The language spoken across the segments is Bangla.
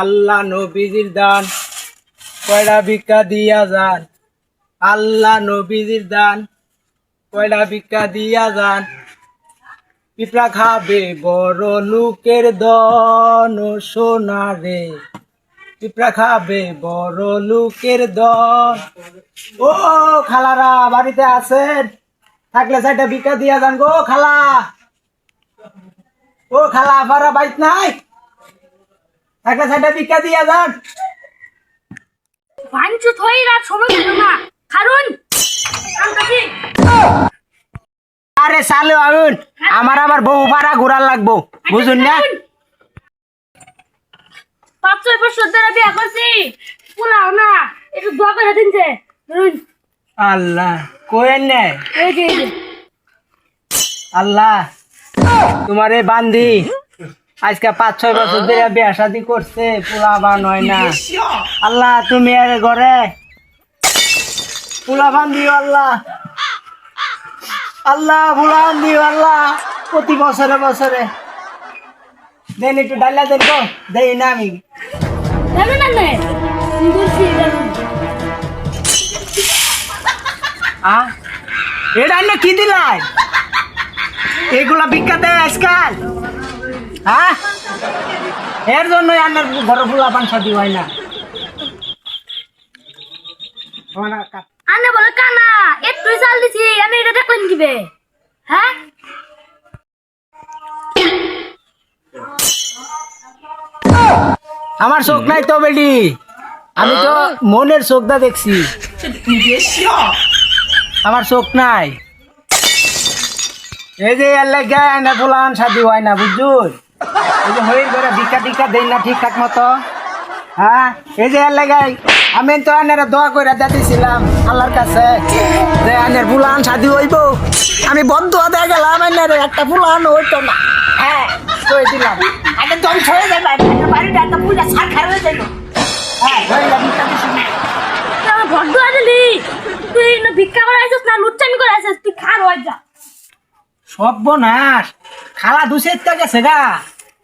আল্লাহ নবীজির দান কয়লা ভিক্ষা দিয়া যান? আল্লাহ নবীজির দান কয়লা ভিক্ষা দিয়া যান? পিঁপড়া খাবে, বড় লোকের দন সোনা রে। পিঁপড়া খাবে, বড় লোকের দন ও খালারা, বাড়িতে আছেন? থাকলে সাইডটা ভিক্ষা দিয়া যান গো, খালা। ও খালা আবার বাইক নাই? থাকলে সাইডটা ভিক্ষা দিয়া যান। ভাঙচুত হয়ে রাত সময় ছিল না। কারণ কালকাছি আরে চালু আউন আমার আবার বউ পাড়া ঘুরার লাগবো বুঝুন না? পাঁচ ছয় বছর ধরে বিয়া করছি। পোলাও না একটু দোয়া করে দিনছে ধরুন। আল্লাহ কোয়েন নে? যে এই যে। আল্লাহ তোমার এই বান্দি। আজকে পাঁচ ছয় বছর ধরে বিয়া শাদি করছে পোলা বান হয় না। আল্লাহ তুমি এর ঘরে পোলা বান দিও আল্লাহ। আল্লাহ পোলা বান দিও আল্লাহ প্রতি বছরে বছরে। দেন একটু ডাল্লা দেন গো দেই না আমি। জানো না নে কি বলছি জানো। আ? এটা না কি দিলাই? এগুলা বিখ্যাত আজকাল? হ্যাঁ? এর জন্যই আমার ঘর ফুলা পান সাদি হয় না। আনে বলে কানা একটু চাল দিছি আমি এটা দেখলেন হ্যাঁ? আমার চোখ নাই তো বেডি। আমি তো মনের চোখটা দেখছি। আমার চোখ নাই। এই যে লাগে না সাদি হয় না বুঝুন এই যে হয়ে করে ভিক্ষা টিক্ষা দেই না ঠিকঠাক মতো। হ্যাঁ? এই যে এর লাগে আমি তো আনের দোয়া করে দিতেছিলাম আল্লাহর কাছে। যে আনের ফুলান সাদি হইব। আমি বন্ধ হয়ে গেলাম আনের একটা ফুলান হইতো না। হ্যাঁ কই দিলাম। আগে ধ্বংস হয়ে যাবে বাড়িটা একটা পূজা হয়ে যাবে হ্যাঁ হয়ে যাবে দিছি। তুই আছিলি তুই না ভিক্ষা করে আছিস না লুচ্চামি করে আছিস তুই খার হয়ে যা। সর্বনাশ। খালা দুসের তো গেছে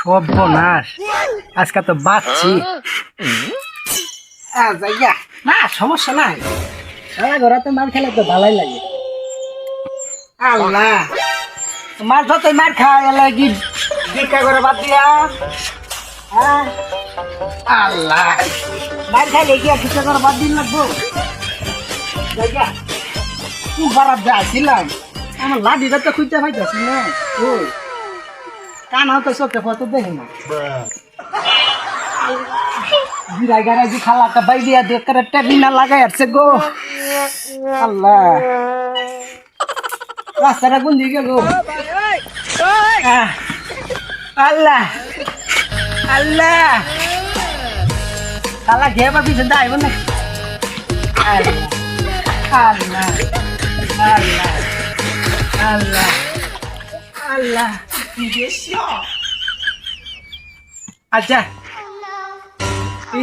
সর্বনাশ। আজকে তো বাঁচছি। না সমস্যা নাই। সারা ঘোরাতে মার খেলে তো ভালোই লাগে। আল্লাহ। মার যতই মার খায় এলে কি ভিক্ষা করে বাদ দিয়া? হ্যাঁ? আল্লাহ। মার খাইলে কি ভিক্ষা করে বাদ দিন লাগবো। খুব খারাপ যাচ্ছিলাম আমার লাঠিটা তো খুঁজতে পাইতেছি না। ওই কানা তো চোখে ফটো দেখে না বিরাই গাড়াই যে খালাটা বাই দিয়া দেখ করে টেবিনা লাগাই আসছে গো। আল্লাহ। রাস্তাটা কোন দিকে গো। আহ, আল্লাহ। আল্লাহ। খালা খেয়ে বা পিছনে আইব না আল্লাহ আল্লাহ আল্লাহ আল্লাহ আল্লাহ আচ্ছা কি